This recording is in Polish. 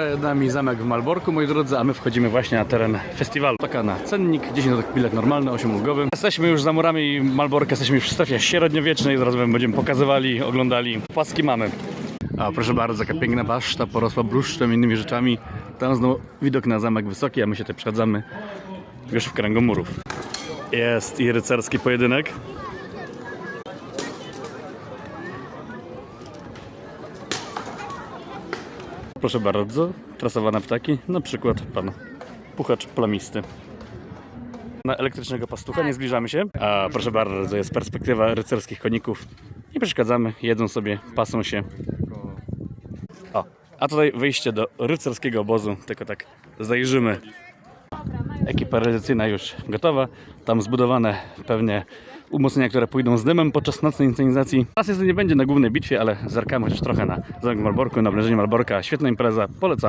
Przed nami zamek w Malborku, moi drodzy, a my wchodzimy właśnie na teren festiwalu. Taka na cennik, 10 zł bilet normalny, 8-ulgowy. Jesteśmy już za murami Malborka, jesteśmy w strefie średniowiecznej, zaraz wam będziemy pokazywali, oglądali. Płaski mamy. A proszę bardzo, jaka piękna baszta, porosła bluszczem innymi rzeczami. Tam znowu widok na zamek wysoki, a my się tutaj przechadzamy już w kręgu murów. Jest i rycerski pojedynek. Proszę bardzo, trasowane ptaki, na przykład pan puchacz plamisty. Na elektrycznego pastucha nie zbliżamy się. A proszę bardzo, jest perspektywa rycerskich koników. Nie przeszkadzamy, jedzą sobie, pasą się. O, a tutaj wyjście do rycerskiego obozu, tylko tak zajrzymy. Ekipa realizacyjna już gotowa. Tam zbudowane pewnie umocnienia, które pójdą z dymem podczas nocnej inscenizacji. Nas niestety nie będzie na głównej bitwie, ale zerkamy chociaż trochę na Zamek Malborku, na oblężenie Malborka. Świetna impreza, polecam.